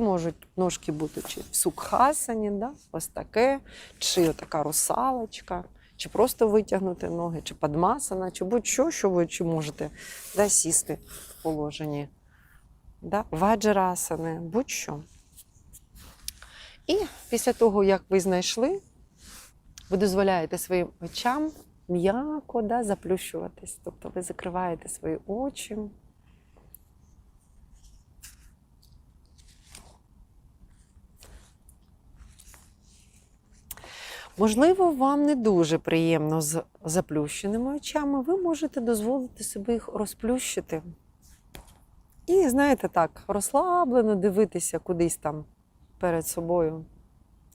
Можуть ножки бути чи сукхасані, да? ось таке, чи така русалочка, чи просто витягнути ноги, чи падмасана, чи будь-що, що ви чи можете да, сісти в положенні. Да? Ваджарасани, будь-що. І після того, як ви знайшли, ви дозволяєте своїм очам м'яко да, заплющуватись. Тобто ви закриваєте свої очі. Можливо, вам не дуже приємно з заплющеними очами, ви можете дозволити собі їх розплющити. І, знаєте, так, розслаблено дивитися кудись там перед собою.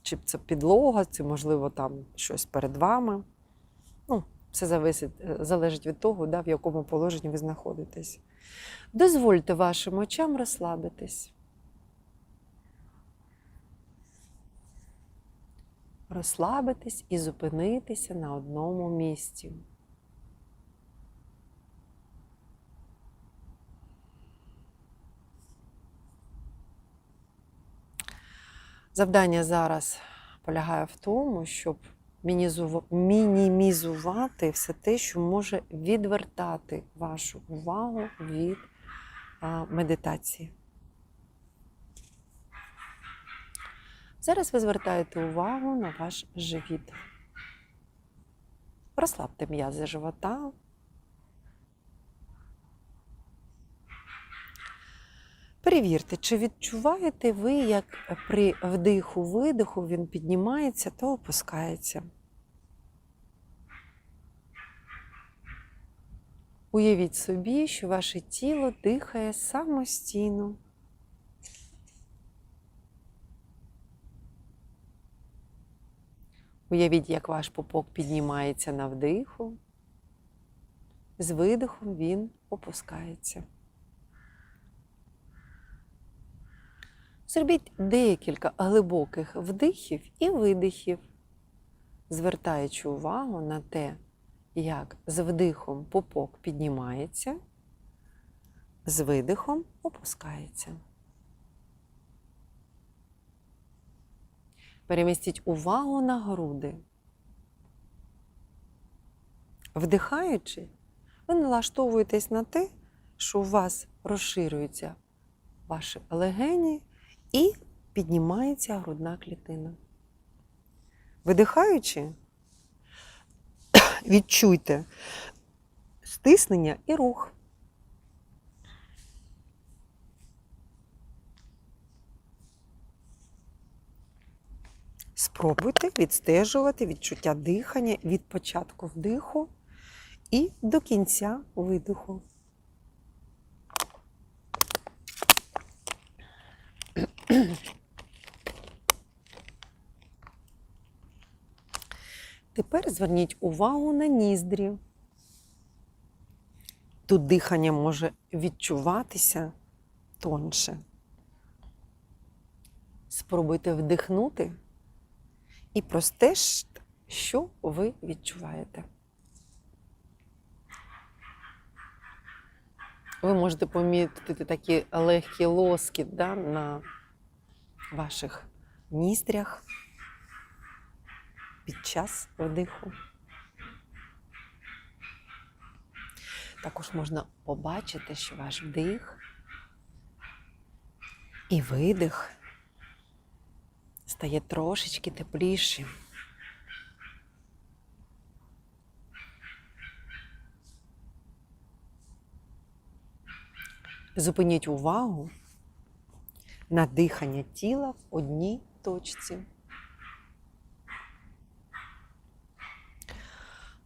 Чи це підлога, чи, можливо, там щось перед вами. Ну, все зависить, е, залежить від того, да, в якому положенні ви знаходитесь. Дозвольте вашим очам розслабитись. Розслабитись і зупинитися на одному місці. Завдання зараз полягає в тому, щоб мінімізувати все те, що може відвертати вашу увагу від медитації. Зараз ви звертаєте увагу на ваш живіт. Розслабте м'язи живота. Перевірте, чи відчуваєте ви, як при вдиху-видиху він піднімається та опускається. Уявіть собі, що ваше тіло дихає самостійно. Уявіть, як ваш пупок піднімається на вдиху, з видихом він опускається. Зробіть декілька глибоких вдихів і видихів, звертаючи увагу на те, як з вдихом пупок піднімається, з видихом опускається. Перемістіть увагу на груди. Вдихаючи, ви налаштовуєтесь на те, що у вас розширюються ваші легені і піднімається грудна клітина. Видихаючи, відчуйте стиснення і рух. Спробуйте відстежувати відчуття дихання від початку вдиху і до кінця видиху. Тепер зверніть увагу на ніздрі. Тут дихання може відчуватися тонше. Спробуйте вдихнути і простежте, що ви відчуваєте. Ви можете помітити такі легкі лоскіт да, на ваших ніздрях під час вдиху. Також можна побачити, що ваш вдих і видих стає трошечки теплішим. Зупиніть увагу на дихання тіла в одній точці.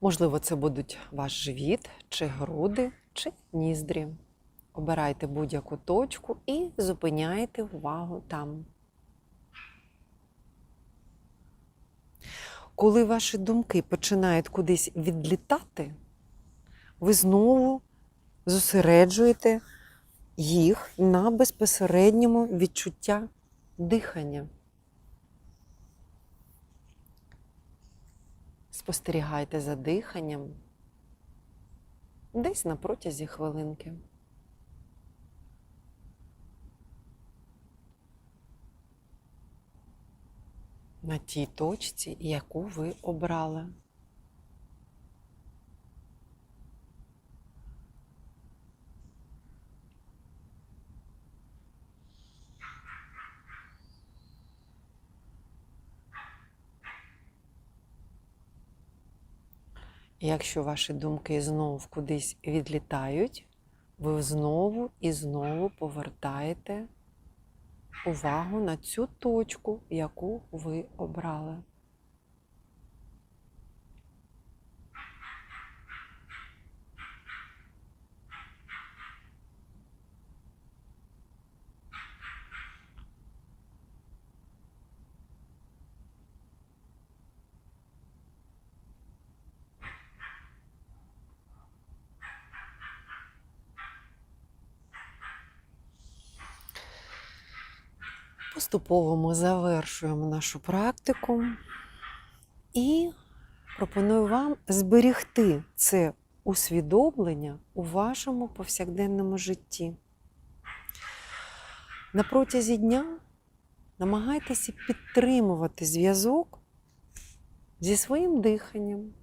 Можливо, це будуть ваш живіт, чи груди, чи ніздрі. Обирайте будь-яку точку і зупиняйте увагу там. Коли ваші думки починають кудись відлітати, ви знову зосереджуєте їх на безпосередньому відчуття дихання. Спостерігайте за диханням десь на протязі хвилинки. На тій точці, яку ви обрали. Якщо ваші думки знову кудись відлітають, ви знову і знову повертаєте увагу на цю точку, яку ви обрали. Поступово ми завершуємо нашу практику і пропоную вам зберігти це усвідомлення у вашому повсякденному житті. На протязі дня намагайтеся підтримувати зв'язок зі своїм диханням,